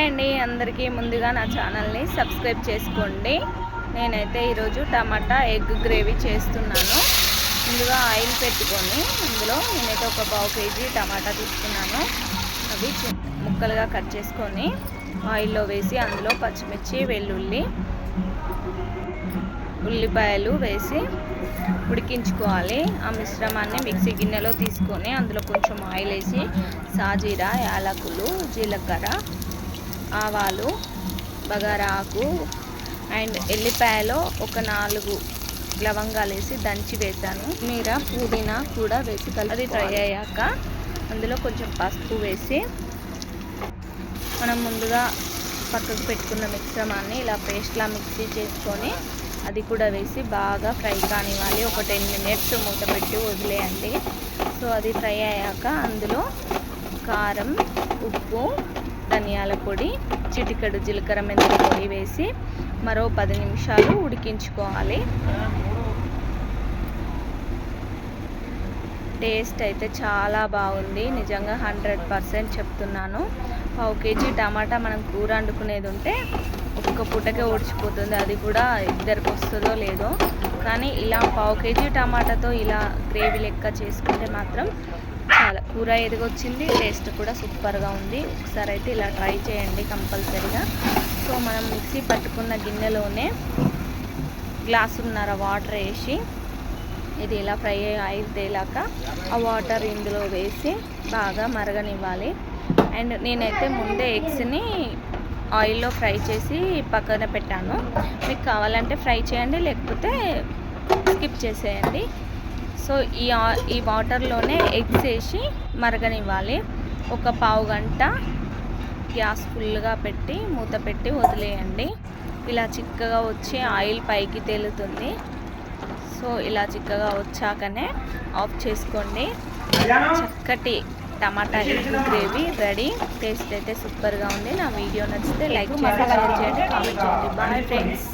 Hi అండి అందరికీ ముందుగా నా ఛానల్ని సబ్స్క్రైబ్ చేసుకోండి. నేనైతే ఈరోజు టమాటా ఎగ్ గ్రేవీ చేస్తున్నాను. ముందుగా ఆయిల్ పెట్టుకొని అందులో నేనైతే ఒక పావు కేజీ టమాటా తీసుకున్నాను. అవి ముక్కలుగా కట్ చేసుకొని ఆయిల్లో వేసి అందులో పచ్చిమిర్చి వెల్లుల్లి ఉల్లిపాయలు వేసి ఉడికించుకోవాలి. ఆ మిశ్రమాన్ని మిక్సీ గిన్నెలో తీసుకొని అందులో కొంచెం ఆయిల్ వేసి సాజీరా యాలకులు జీలకర్ర ఆవాలు బగారా ఆకు అండ్ ఎల్లిపాయలో ఒక నాలుగు లవంగాలు వేసి దంచి వేసాను మీర పుదీనా కూడా వేసి కలిపి అది ఫ్రై అయ్యాక అందులో కొంచెం పసుపు వేసి మనం ముందుగా పక్కకు పెట్టుకున్న మిశ్రమాన్ని ఇలా పేస్ట్లా మిక్సీ చేసుకొని అది కూడా వేసి బాగా ఫ్రై కానివ్వాలి. ఒక టెన్ మినిట్స్ మూత పెట్టి వదిలేయండి. సో అది ఫ్రై అయ్యాక అందులో కారం ఉప్పు ధనియాల పొడి చిటికెడు జీలకర్ర మెంతుల పొడి వేసి మరో పది నిమిషాలు ఉడికించుకోవాలి. టేస్ట్ అయితే చాలా బాగుంది. నిజంగా హండ్రెడ్ పర్సెంట్ చెప్తున్నాను. పావు కేజీ టమాటా మనం కూర వండుకునేది ఉంటే ఒక్క పూటకే ఓడిచిపోతుంది అది కూడా ఇద్దరికి వస్తుందో లేదో. కానీ ఇలా పావు కేజీ టమాటాతో ఇలా గ్రేవీ లెక్క చేసుకుంటే మాత్రం చాలా కూర ఎదిగొచ్చింది టేస్ట్ కూడా సూపర్గా ఉంది. ఒకసారి అయితే ఇలా ట్రై చేయండి కంపల్సరీగా. సో మనం మిక్సీ పట్టుకున్న గిన్నెలోనే గ్లాసున్నర వాటర్ వేసి ఇది ఇలా ఫ్రై ఆయిల్ తేలాక ఆ వాటర్ ఇందులో వేసి బాగా మరగనివ్వాలి. అండ్ నేనైతే ముందే ఎగ్స్ని ఆయిల్లో ఫ్రై చేసి పక్కన పెట్టాను. మీకు కావాలంటే ఫ్రై చేయండి లేకపోతే స్కిప్ చేసేయండి. సో ఈ ఈ వాటర్లోనే ఎగ్స్ వేసి మరగనివ్వాలి. ఒక పావు గంట గ్యాస్ ఫుల్గా పెట్టి మూత పెట్టి వదిలేయండి. ఇలా చిక్కగా వచ్చి ఆయిల్ పైకి తేలుతుంది. సో ఇలా చిక్కగా వచ్చాకనే ఆఫ్ చేసుకోండి. చక్కటి tomato egg gravy ready. Taste అయితే సూపర్గా ఉంది. నా వీడియో నచ్చితే లైక్ చేయండి షేర్ చేయండి కామెంట్ చేయండి. Bye friends